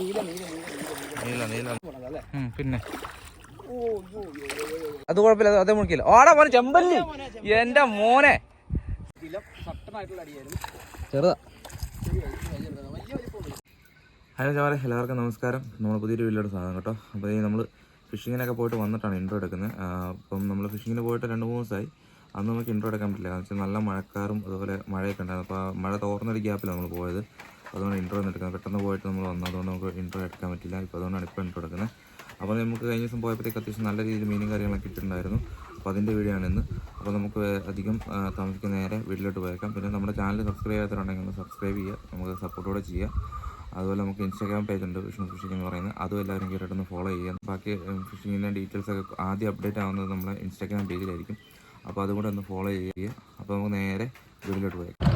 നീല നീല ഉം, പിന്നെ. അത് കുഴപ്പമില്ല അത് മുഴുക്കില്ല. ഓടാ മോനെ ചെമ്പല്ലി. എന്റെ മോനെ. ചെറുതാ. ഹലോ ചാവറെ എല്ലാവർക്കും നമസ്കാരം. നമ്മൾ പുതിയൊരു വീട്ടിലോട്ട് സാധനം കേട്ടോ. അപ്പോൾ ഈ നമ്മൾ ഫിഷിങ്ങിനൊക്കെ പോയിട്ട് വന്നിട്ടാണ് ഇൻട്രോ എടുക്കുന്നത്. അപ്പം നമ്മൾ ഫിഷിങ്ങിന് പോയിട്ട് രണ്ട് മൂന്ന് ദിവസമായി. അന്ന് നമുക്ക് ഇൻട്രോ എടുക്കാൻ പറ്റില്ല. കാരണം വെച്ചാൽ നല്ല മഴക്കാറും അതുപോലെ മഴയൊക്കെ ഉണ്ടായിരുന്നു. അപ്പോൾ മഴ തോർന്നൊരു ഗ്യാപ്പിലാണ് നമ്മൾ പോയത്. അതുകൊണ്ട് ഇൻട്രോ ഒന്നും എടുക്കാം പെട്ടെന്ന് പോയിട്ട് നമ്മൾ വന്നു. അതുകൊണ്ട് നമുക്ക് ഇൻട്രോ എടുക്കാൻ പറ്റില്ല. ഇപ്പോൾ അതുകൊണ്ടാണ് ഇപ്പോൾ ഇൻട്രോ എടുക്കുന്നത്. അപ്പോൾ നമുക്ക് കഴിഞ്ഞ ദിവസം പോയപ്പോഴത്തേക്ക് അത്യാവശ്യം നല്ല രീതിയിൽ മീനും കാര്യങ്ങളൊക്കെ ഇട്ടിട്ടുണ്ടായിരുന്നു. അപ്പോൾ അതിന്റെ വീഡിയോ ഇന്ന്. അപ്പോൾ നമുക്ക് അധികം താമസിക്കുന്ന നേരെ വീട്ടിലോട്ട് പോയേക്കാം. പിന്നെ നമ്മുടെ ചാനൽ സബ്സ്ക്രൈബ് ചെയ്യാത്തവരുണ്ടെങ്കിൽ ഒന്ന് സബ്സ്ക്രൈബ് ചെയ്യുക. നമുക്ക് സപ്പോർട്ടോടെ ചെയ്യുക അതുപോലെ നമുക്ക് ഇൻസ്റ്റാഗ്രാം പേജ് ഉണ്ട് വിഷ്ണു ഫിഷിംഗ് എന്ന് പറയുന്നത്. അതും എല്ലാവരും കയറിയിട്ടൊന്ന് ഫോളോ ചെയ്യാം ബാക്കി ഫിഷിങ്ങിന്റെ ഡീറ്റെയിൽസ് ഒക്കെ ആദ്യം അപ്ഡേറ്റ് ആവുന്നത് നമ്മുടെ ഇൻസ്റ്റാഗ്രാം പേജിലായിരിക്കും അപ്പോൾ അതും കൂടെ ഒന്ന് ഫോളോ ചെയ്യുക. അപ്പോൾ നമുക്ക് നേരെ വീട്ടിലോട്ട് പോയേക്കാം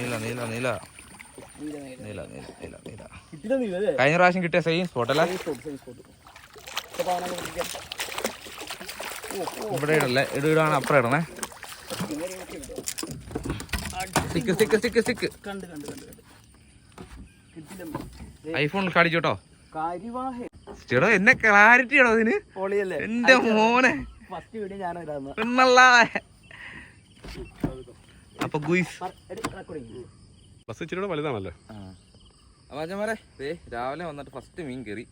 നീല നീല നീല നീല നീല നീല നീല കഴിഞ്ഞ പ്രാവശ്യം കിട്ടിയ സെയിം സ്പോട്ട് അല്ലേ? ഇവിടെ ഇടല്ലേ? ഇട ഇടാണ് അപ്പുറം ഇടണേ. Stick stick stick stick iPhone കണ്ട് കണ്ട് കണ്ട് കിട്ടില്ല ഐഫോണിൽ കാണിച്ചോട്ടോ കാര്യവാഹേ. ചേട്ടോ എന്നെ ക്ലാരിറ്റി ആണോ ഇതിന്. പൊളിയല്ലേ. എന്റെ മോനെ. പിന്നല്ല അപ്പൊ ഗുയിസ്. ബസ് ഇച്ചിരി കൂടെ വലുതാണല്ലോ. അപ്പോൾ അച്ഛന്മാരെ ദേ രാവിലെ വന്നിട്ട് ഫസ്റ്റ് മീൻ കയറി.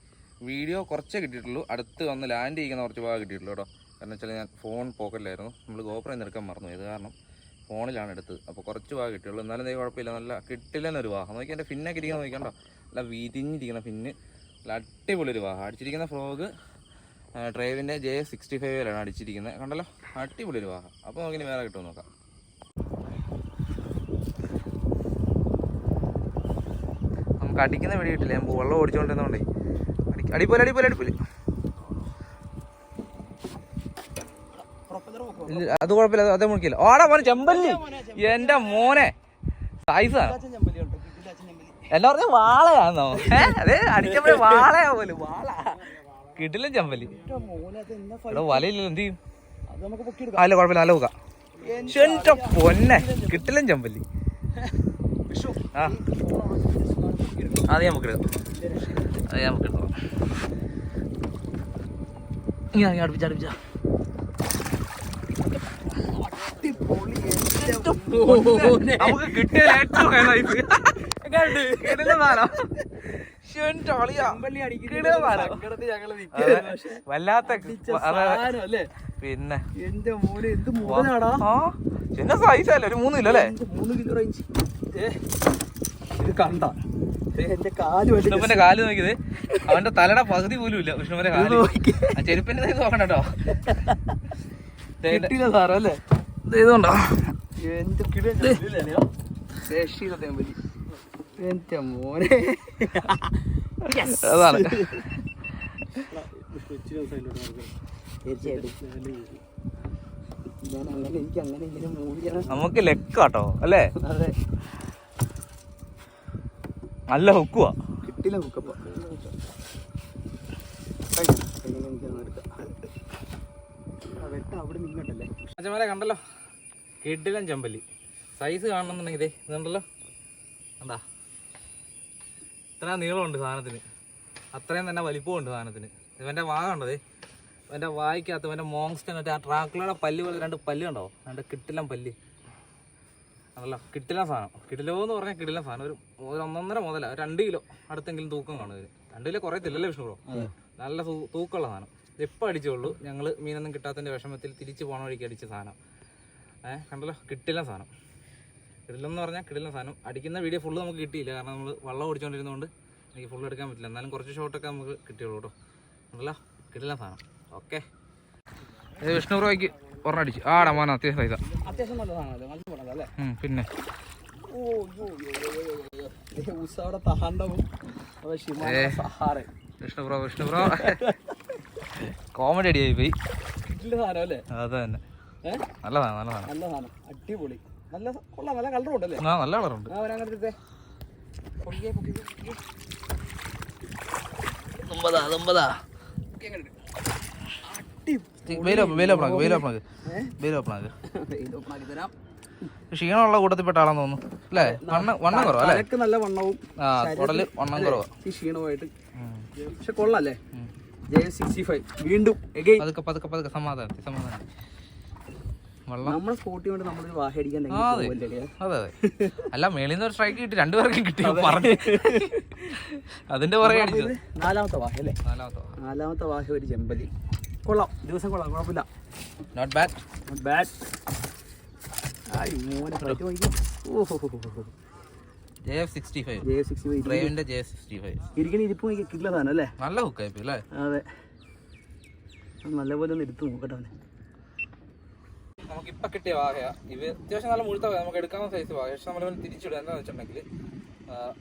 വീഡിയോ കുറച്ചേ കിട്ടിയിട്ടുള്ളൂ. അടുത്ത് വന്ന് ലാൻഡ് ചെയ്യുന്ന കുറച്ച് ഭാഗം കിട്ടിയിട്ടുള്ളൂ കേട്ടോ. കാരണം വെച്ചാൽ ഞാൻ ഫോൺ പോക്കറ്റിലായിരുന്നു നമ്മൾ ഗോപ്രം നിൽക്കാൻ മറന്നു ഇത് കാരണം ഫോണിലാണ് എടുത്തത്. അപ്പോൾ കുറച്ച് ഭാഗം കിട്ടിയുള്ളൂ. എന്നാലും ദേ കുഴപ്പമില്ല. നല്ല കിട്ടില്ലെന്നൊരു വാഹം നോക്കി എന്റെ ഫിന്നൊക്കെ ഇരിക്കാൻ നോക്കിക്കണ്ടോ നല്ല വിരിഞ്ഞിരിക്കുന്ന ഫിന്ന് നല്ല അടിപൊളി ഒരു വാഹം അടിച്ചിരിക്കുന്ന ഫ്രോഗ് ഡ്രൈവിന്റെ ജെ സിക്സ്റ്റി ഫൈവിലാണ് അടിച്ചിരിക്കുന്നത്. കണ്ടല്ലോ? അടിപൊളി ഒരു വാഹം അപ്പോൾ നോക്കി വേറെ കിട്ടുമോ നോക്കാം. നമുക്ക് അടിക്കുന്ന വെടി കിട്ടില്ല. ഞാൻ വെള്ളം ഓടിച്ചോണ്ടിരുന്നോണ്ടേ അടി- അടിപ്പോലെ അടിപ്പോലെ അടിപ്പോലെ അത് കുഴപ്പമില്ല അത് മുഴുക്കില്ല ഓടാ മോനെ ചെമ്പല്ലി. എന്റെ മോനെ. സൈസാണ് എല്ലാവർക്കും വാളയാണോ എല്ലാം പറഞ്ഞ അതെ അടിച്ചപ്പോഴേ വാളയാ പോലും. വാള. കിട്ടില്ല ചെമ്പല്ലി. ഇവിടെ വലയില്ലല്ലോ എന്ത് ചെയ്യും? അല്ല കുഴപ്പമില്ല നല്ല പോകാം എന്റെ പൊന്നെ കിട്ടില്ല ചെമ്പല്ലി. ആ. അത് നമുക്ക് എടുക്കാം. അത് നമുക്ക് എടുക്കാം. ഇങ്ങനെ അടുപ്പിച്ച അടുപ്പിച്ച നമുക്ക് കിട്ടിയ ഏറ്റവും വല്ലാത്ത. അല്ലേ? പിന്നെ. എന്റെ മോനെ എന്ത് മൂന്നാടാ ആ സൈസ് സൈസല്ലേ ഒരു മൂന്ന് കിലോ അല്ലേ മൂന്ന് കിലോ റേഞ്ച് ഇത് കണ്ട. എന്റെ കാൽ വിഷ്ണുപ്പന്റെ കാൽ നോക്കിയത്. അവന്റെ തലയുടെ പകുതി പോലും ഇല്ല വിഷ്ണുപ്പന്റെ കാൽ. ആ ചെരുപ്പിന്റെ നോക്കണ്ട കേട്ടോ. കിട്ടില്ല സാറോ അല്ലേ? എന്റെ മോനെ. അതാണ്. നമുക്ക് ലെക്കാട്ടോ അല്ലേ? നല്ല ഹുക്കുവാ. കിട്ടില്ല ഹുക്കപ്പ. വെട്ട അവിടെ നിങ്ങട്ടല്ലേ അച്ഛന്മാരെ കണ്ടല്ലോ? കിടിലൻ ചെമ്പല്ലി. സൈസ് കാണണമെന്നുണ്ടെങ്കിൽ ഇതേ ഇതുണ്ടല്ലോ കണ്ടാ? ഇത്ര നീളമുണ്ട് സാധനത്തിന്. അത്രയും തന്നെ വലിപ്പമുണ്ട് സാധനത്തിന്. ഇവന്റെ വാഗ ഉണ്ടതേ ഇവന്റെ വായിക്കകത്ത് ഇവന്റെ മോങ്സ്റ്റൻ മറ്റേ ആ ട്രാക്കിലൂടെ പല്ല് പോലെ രണ്ട് പല്ല് കണ്ടോ? രണ്ട് കിട്ടിലം പല്ല്. ആണല്ലോ കിട്ടില്ല സാധനം. കിട്ടിലോ എന്ന് പറഞ്ഞാൽ കിട്ടില്ല സാധനം. ഒരു ഒരു ഒന്നൊന്നര മുതല. രണ്ട് കിലോ അടുത്തെങ്കിലും തൂക്കം കാണും രണ്ട് കിലോ കുറയത്തില്ലല്ലേ വിഷ്ണു ബ്രോ? നല്ല തൂക്കമുള്ള സാധനം. എപ്പോൾ അടിച്ചുള്ളൂ ഞങ്ങൾ മീനൊന്നും കിട്ടാത്തതിന്റെ വിഷമത്തിൽ തിരിച്ചു പോണ വഴിക്ക് അടിച്ച സാധനം. ഏഹ് കണ്ടല്ലോ? കിട്ടില്ല സാധനം. കിടിലെന്ന് പറഞ്ഞാൽ കിടില്ല സാധനം. അടിക്കുന്ന വീഡിയോ ഫുള്ള് നമുക്ക് കിട്ടിയില്ല. കാരണം നമ്മൾ വള്ളം ഓടിച്ചുകൊണ്ടിരുന്നതുകൊണ്ട് എനിക്ക് ഫുള്ള് എടുക്കാൻ പറ്റില്ല. എന്നാലും കുറച്ച് ഷോട്ടൊക്കെ നമുക്ക് കിട്ടിയുള്ളൂ കേട്ടോ കണ്ടല്ലോ? കിടില്ല സാധനം. ഓക്കെ വിഷ്ണു ബ്രോയ്ക്ക് ഒരെണ്ണം അടിച്ചു. ആടാ മോനെ അത്യാവശ്യം അത്യാവശ്യം നല്ല സാധനമല്ലേ? നല്ല പടം അല്ലേ? പിന്നെ? ഓ ഉത്സവയുടെ Vishnu bro Vishnu bro. Comedy അടിയായി പോയി. അത് തന്നെ നല്ലതാണ് നല്ലതാണ് നല്ല സാധനം അടിപൊളി. നല്ല കൊള്ളാം നല്ല കളറും ഉണ്ടല്ലേ? ആ നല്ല കളറുണ്ട്. ആ പൊക്കിക്കേ. ആക്കി തരാം. ക്ഷീണമുള്ള കൂട്ടത്തിൽപ്പെട്ട ആളാന്ന് തോന്നുന്നു. അല്ലേ? വണ്ണം വണ്ണം കുറവാ അല്ലേ? നല്ല വണ്ണവും ആ കുടൽ വണ്ണം കുറവാ. ഈ ക്ഷീണമായിട്ട് പക്ഷെ കൊള്ളാല്ലേ? ജെ സിക്സ്റ്റി ഫൈവ് വീണ്ടും എഗെയിൻ പതുക്കെ സമാധാനം നമ്മളെ നമ്മളൊരു അടിക്കാൻ അതെ. അതെ അതെ. അല്ല മേളിൽ നിന്ന് ഒരു സ്ട്രൈക്ക് കിട്ടി രണ്ടുപേർക്കും കിട്ടി പറഞ്ഞു. അതിന്റെ പുറകെ നാലാമത്തെ വാഹ അല്ലേ? നാലാമത്തെ നാലാമത്തെ വാഹ ഒരു ചെമ്പലി. കൊള്ളാം. ദിവസം കൊള്ളാം. കുഴപ്പമില്ല. നോട്ട് ബാഡ് ബാഡ് ആയി മോനെ ഫ്ലൈറ്റ് നോക്കി ഓഹോ നല്ല അല്ലേ? അതെ. നല്ലപോലെ ഒന്ന് എടുത്ത് നോക്കട്ടെ അവനെ. നമുക്ക് ഇപ്പൊ കിട്ടിയ വാഹയ. അത്യാവശ്യം നല്ല മുഴുത്ത നമുക്ക് എടുക്കാവുന്ന സൈസ് വാഹ പക്ഷെ നമ്മൾ തിരിച്ചിടുക എന്താണെന്ന് വെച്ചിട്ടുണ്ടെങ്കിൽ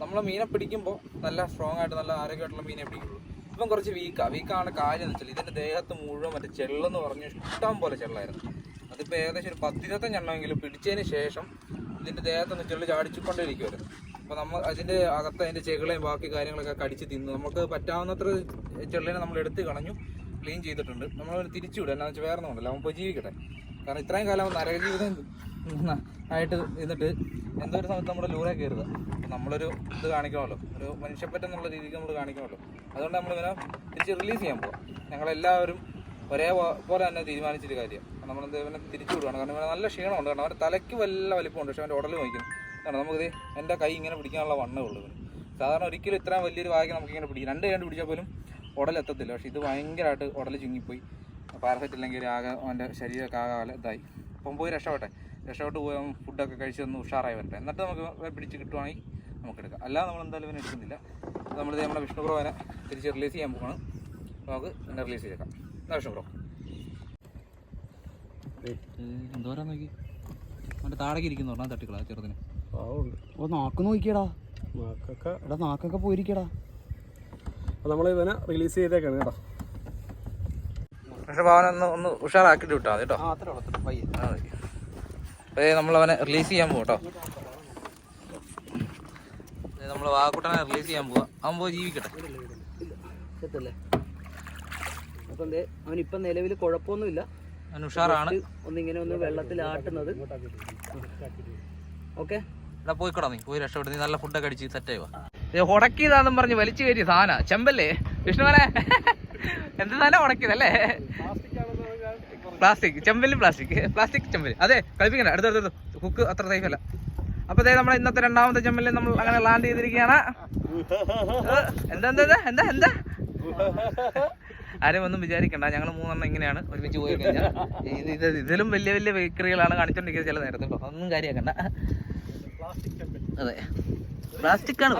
നമ്മൾ മീനെ പിടിക്കുമ്പോൾ നല്ല സ്ട്രോങ് ആയിട്ട് നല്ല ആരോഗ്യമായിട്ടുള്ള മീനെ പിടിക്കുള്ളൂ. ഇപ്പം കുറച്ച് വീക്കാണ് വീക്കാണ് കാര്യം എന്ന് വെച്ചാൽ ഇതിന്റെ ദേഹത്ത് മുഴുവൻ മറ്റേ ചെള്ളെന്ന് പറഞ്ഞ് ഇഷ്ടം പോലെ ചെള്ളായിരുന്നു. അതിപ്പോൾ ഏകദേശം ഒരു പത്തിരുപത്തഞ്ചെണ്ണമെങ്കിലും പിടിച്ചതിന് ശേഷം ഇതിന്റെ ദേഹത്തൊന്ന് ചെള്ളി ചാടിച്ചുകൊണ്ടേയിരിക്കുമായിരുന്നു അപ്പോൾ നമ്മൾ അതിന്റെ അകത്ത് അതിന്റെ ചെകളെയും ബാക്കി കാര്യങ്ങളൊക്കെ കടിച്ച് തിന്നു. നമുക്ക് പറ്റാവുന്നത്ര ചെള്ളിനെ നമ്മൾ എടുത്ത് കളഞ്ഞു ക്ലീൻ ചെയ്തിട്ടുണ്ട്. നമ്മൾ തിരിച്ചു വിടുക എന്നാ വെച്ചാൽ വേറെ ഒന്നുമില്ല അവൻ ഇപ്പോൾ ജീവിക്കട്ടെ കാരണം ഇത്രയും കാലം നരകജീവിതം ആയിട്ട് ഇരുന്നിട്ട് എന്തോ ഒരു സമയത്ത് നമ്മുടെ ലൂറെ കയറുക. അപ്പം നമ്മളൊരു ഇത് കാണിക്കണമല്ലോ. ഒരു മനുഷ്യപ്പറ്റെന്നുള്ള രീതിക്ക് നമ്മൾ കാണിക്കണമല്ലോ. അതുകൊണ്ട് നമ്മൾ ഇവനെ തിരിച്ച് റിലീസ് ചെയ്യാൻ പോകാം ഞങ്ങളെല്ലാവരും ഒരേ പോലെ തന്നെ തീരുമാനിച്ചൊരു കാര്യം. നമ്മൾ ഇവനെ തിരിച്ചു വിടുകയാണ് കാരണം ഇവനെ നല്ല ക്ഷീണമുണ്ട്. കാരണം അവന്റെ തലയ്ക്ക് വല്ല വലിപ്പമുണ്ട്. പക്ഷെ അവന്റെ ഉടൽ വഹിക്കുന്നു കാരണം നമുക്കിത് എന്റെ കൈ ഇങ്ങനെ പിടിക്കാനുള്ള വണ്ണേ ഉള്ളൂ ഇവന്. സാധാരണ ഒരിക്കലും ഇത്രയും വലിയൊരു നമുക്ക് ഇങ്ങനെ പിടിക്കും രണ്ട് കണ്ട് പിടിച്ചാൽ പോലും ഉടലെത്തത്തില്ല പക്ഷെ ഇത് ഭയങ്കരമായിട്ട് ഉടൽ ചുങ്ങിപ്പോയി. പാരഫെറ്റ് ഇല്ലെങ്കിൽ ആകെ അവന്റെ ശരീരമൊക്കെ ആകെ ഇതായി അപ്പം പോയി രക്ഷപ്പെട്ടെ. രക്ഷപ്പെട്ട് പോയി അവൻ ഫുഡൊക്കെ കഴിച്ച് ഒന്ന് ഉഷാറായി വരട്ടെ. എന്നിട്ട് നമുക്ക് പിടിച്ച് കിട്ടുവാണെങ്കിൽ നമുക്ക് എടുക്കാം. അല്ലാതെ നമ്മൾ എന്തായാലും ഇവനെ എടുക്കുന്നില്ല. നമ്മളിത് നമ്മുടെ വിഷ്ണു ബ്രോനെ തിരിച്ച് റിലീസ് ചെയ്യാൻ പോകണം നമുക്ക് എന്നെ റിലീസ് ചെയ്തേക്കാം. എന്നാ വിഷ്ണു ബ്രോ? എന്തോരാ നോക്കി. അവന്റെ താഴേക്ക് ഇരിക്കുന്നു. പറഞ്ഞാൽ തട്ടിക്കളാ ചെറുതിന്. ഓ നാക്ക് നോക്കിയടാ. നാക്കൊക്കെ എടാ നാക്കൊക്കെ പോയിരിക്കടാ. അപ്പോൾ നമ്മൾ ഇവനെ റിലീസ് ചെയ്തേക്കാണ് കേട്ടോ. പക്ഷെ അവനൊന്ന് ഒന്ന് ഉഷാറാക്കിട്ട് വിട്ടാ മതി കേട്ടോ. അത്രേ ഉള്ളൂ അത്ര പയ്യെ. അതെ നമ്മൾ അവനെ റിലീസ് ചെയ്യാൻ പോട്ടോ കേട്ടോ നമ്മൾ വാക്കുട്ടനെ റിലീസ് ചെയ്യാൻ പോവാ. അവൻ പോയി ജീവിക്കട്ടെ. അപ്പം അവൻ ഇപ്പം നിലവിൽ കുഴപ്പമൊന്നുമില്ല. ഉഷാറാണ്. ഒന്നിങ്ങനെ ഒന്ന് വെള്ളത്തിൽ ആട്ടുന്നത്. ഓക്കെ? എടാ പോയിക്കോടാ നീ. പോയി രക്ഷപ്പെടും. നീ നല്ല ഫുഡൊക്കെ അടിച്ച് സെറ്റ് ആവുക ഉടക്കിയതാന്നും പറഞ്ഞ് വലിച്ചു കയറ്റി സാധന. ചെമ്പല്ലേ? വിഷ്ണുവനെ എന്ത് സാധനം ഉടക്കിയതല്ലേ? പ്ലാസ്റ്റിക് ചെമ്പൽ പ്ലാസ്റ്റിക് പ്ലാസ്റ്റിക് ചെമ്പൽ അതെ കളിപ്പിക്കണ്ട. അടുത്തടുത്ത് കുക്ക് അത്ര സേഫ് അല്ല. അപ്പൊ അതെ നമ്മുടെ ഇന്നത്തെ രണ്ടാമത്തെ ചെമ്പലിൽ നമ്മൾ അങ്ങനെ ലാൻഡ് ചെയ്തിരിക്കുകയാണ്. എന്താ എന്താ എന്താ? എന്താ ആരും ഒന്നും വിചാരിക്കണ്ട. ഞങ്ങൾ മൂന്നെണ്ണം ഇങ്ങനെയാണ് ഒരുമിച്ച് പോയി കഴിഞ്ഞാൽ ഇത് ഇത് ഇതിലും വലിയ വലിയ ബേക്കറികളാണ് കാണിച്ചോണ്ടിരിക്കുന്നത് ചില നേരത്തെ. ഒന്നും കാര്യമാക്കണ്ട അതെ. പ്ലാസ്റ്റിക് ആണ്.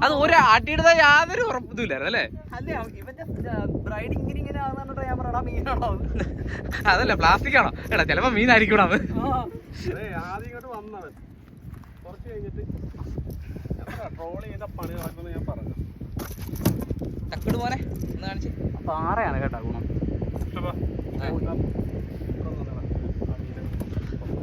അതെ ഒരു ആട്ടിയുടെ യാതൊരു ഉറപ്പും ഇല്ലായിരുന്നു അല്ലേ? അല്ലേ ഇവന്റെ ബ്രൈഡ് ഇങ്ങനെ ഇങ്ങനെ ആകുന്നുണ്ടോ ഞാൻ പറയടാ മീനാണോ? അതല്ല പ്ലാസ്റ്റിക് ആണോ? എടാ ചിലപ്പോ മീനായിരിക്കും അത് ആ. അതെ ആദ്യം ഇങ്ങോട്ട് വന്നവൻ കുറച്ച് കഴിഞ്ഞിട്ട് ട്രോൾ ചെയ്ത പണി നടക്കുമെന്ന് ഞാൻ പറഞ്ഞു തക്കട് മോനെ ഒന്ന് കാണിച്ച് പാറയാണ് കേട്ടാ ഗുണം ഇഷ്ടപ്പാ കണ്ടാ നല്ല സാധനം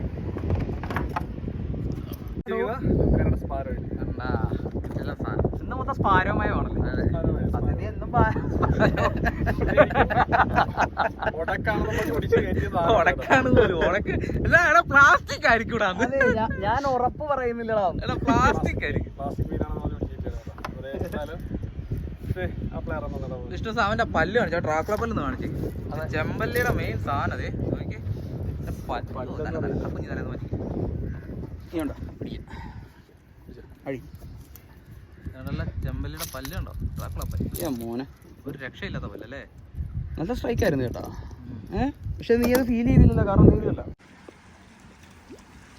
ഇന്ന് മൊത്തം സ്പാരോമയമാണല്ലേ? സത്യത്തിൽ എന്നും പാ- ഉടക്കാണ് പോലും ഉടക്ക്. അല്ല എടാ പ്ലാസ്റ്റിക് ആയിരിക്കും ഞാൻ ഉറപ്പ് പറയുന്നില്ലടാ. എടാ പ്ലാസ്റ്റിക് ആയിരിക്കും. വിഷ്ണു സാമന്റെ പല്ല് കാണിച്ചു. ട്രാക്കുള പല്ല് കാണിച്ചു. ചെമ്പല്ലിയുടെ മെയിൻ സാധനം അതെ. നോക്കി കുഞ്ഞു തലേന്ന് മാറ്റി അഴി നല്ല ചെമ്പല്ലിയുടെ ഏ മോനെ. ഒരു രക്ഷയില്ലാത്ത നല്ല സ്ട്രൈക്ക് ആയിരുന്നു കേട്ടോ ഏഹ് പക്ഷെ നീ അത് ഫീൽ ചെയ്തില്ലല്ലോ കാരണം നീലല്ല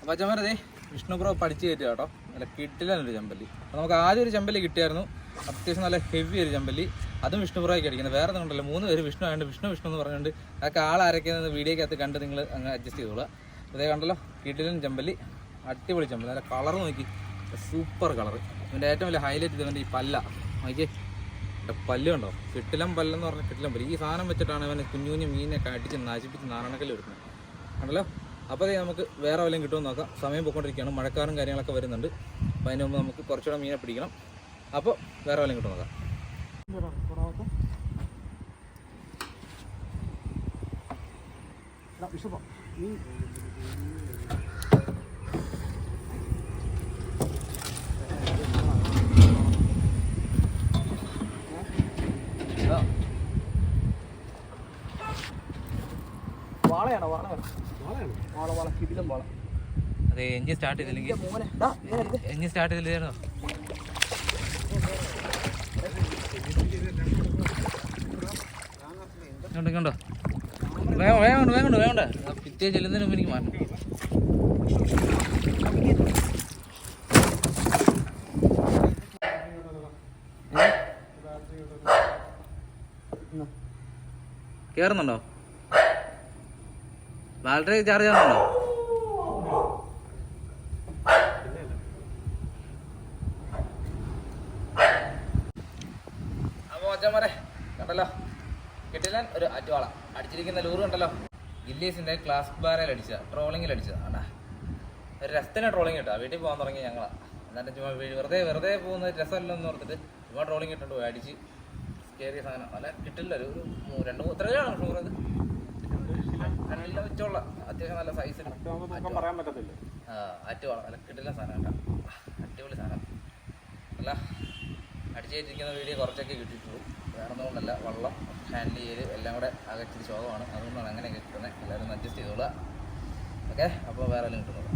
അപ്പോൾ അച്ഛന്മാരതേ വിഷ്ണു പ്രോ പഠിച്ചു കയറ്റുക കേട്ടോ. നല്ല കിട്ടില്ല ചെമ്പല്ലി. അപ്പോൾ നമുക്ക് ആദ്യം ഒരു ചെമ്പല്ലി കിട്ടിയായിരുന്നു. അത്യാവശ്യം നല്ല ഹെവി ഒരു ചെമ്പല്ലി. അതും വിഷ്ണു പ്രായിക്ക് അടിക്കുന്നത്. വേറെ ഒന്നും ഉണ്ടല്ലോ. മൂന്ന് പേര് വിഷ്ണു ആയതുകൊണ്ട് വിഷ്ണു വിഷ്ണു എന്ന് പറഞ്ഞുകൊണ്ട് അതൊക്കെ ആളാരൊക്കെ വീഡിയോക്കകത്ത് കണ്ട് നിങ്ങൾ അങ്ങ് അഡ്ജസ്റ്റ് ചെയ്തോളാം അതേ കണ്ടല്ലോ കിട്ടിലും ചെമ്പല്ലി. അടിപൊളി ചെമ്പ് നല്ല കളർ നോക്കി. സൂപ്പർ കളർ ഇതിന്റെ ഏറ്റവും വലിയ ഹൈലൈറ്റ് ഇതിന്റെ ഈ പല്ല. നോക്കിയേ. പല്ല് കണ്ടോ? കിട്ടിലം പല്ലെന്ന് പറഞ്ഞ കിട്ടിലം പല്ല്. ഈ സാധനം വെച്ചിട്ടാണ് ഇവനെ കുഞ്ഞു കുഞ്ഞു മീനൊക്കെ അടിച്ച് നശിപ്പിച്ച് നാരണക്കല്ല് എടുക്കുന്നത് കണ്ടല്ലോ? അപ്പോൾ നമുക്ക് വേറെ വല്ലതും കിട്ടുമെന്ന് നോക്കാം. സമയം പോയിക്കൊണ്ടിരിക്കുകയാണ്. മഴക്കാറും കാര്യങ്ങളൊക്കെ വരുന്നുണ്ട്. അപ്പോൾ അതിന് മുമ്പ് നമുക്ക് കുറച്ചുകൂടെ മീനെ പിടിക്കണം. അപ്പോൾ വേറെ വല്ലതും കിട്ടും നോക്കാം. വാളയാണോ വാള വാള വാള കിടിലം വാള. അതെ എഞ്ചിൻ സ്റ്റാർട്ട് ചെയ്തില്ലെങ്കിൽ എഞ്ചിൻ സ്റ്റാർട്ട് ചെയ്തില്ലായിരുന്നോ വേണ്ട കണ്ടോ വേഗം വേഗം വേഗം പിറ്റേ ചെല്ലുന്നതിന് മുമ്പ് എനിക്ക് മാറ്റണം. കേറുന്നുണ്ടോ? ബാറ്ററി ചാർജ് ആണല്ലോ അപ്പോൾ അച്ഛന്മാരെ കണ്ടല്ലോ? ഒരു അറ്റുവാള. അടിച്ചിരിക്കുന്ന ലൂറ് കണ്ടല്ലോ? ഗില്ലീസിന്റെ ക്ലാസ് ബാരയിൽ അടിച്ച ട്രോളിങ്ങിൽ അടിച്ചത് ഒരു രസത്തിന് ട്രോളിങ് കിട്ടുക. വീട്ടിൽ പോകാൻ തുടങ്ങി ഞങ്ങളാ. എന്നിട്ട് ചുമ്മാ വെറുതെ വെറുതെ പോകുന്ന രസമല്ലെന്ന് ഓർത്തിട്ട് ചുമ്മാ ട്രോളിങ് ഇട്ടുണ്ട് പോയി. അടിച്ച് കയറിയ സാധനം. അല്ല കിട്ടില്ല ഒരു രണ്ട് മൂന്ന് എത്ര അത്. നല്ല വെച്ചുള്ള അത്യാവശ്യം നല്ല സൈസ് പറയാൻ പറ്റത്തില്ല. അറ്റുവാള നല്ല കിട്ടില്ല സാധനം കേട്ടോ. അടിപൊളി സാധനം. അല്ല അടിച്ചേറ്റിരിക്കുന്ന വീഡിയോ കുറച്ചൊക്കെ കിട്ടിയിട്ടുള്ളൂ. വേറെ ഒന്നുകൊണ്ടല്ല വെള്ളം ഹാൻഡിൽ ചെയ്ത് എല്ലാം കൂടെ അകച്ചിരി ശോകമാണ്. അതുകൊണ്ടാണ് അങ്ങനെയൊക്കെ കിട്ടുന്നത്. എല്ലാവരും അഡ്ജസ്റ്റ് ചെയ്തോളുക. ഓക്കെ അപ്പോൾ വേറെ എല്ലാം കിട്ടുന്നത്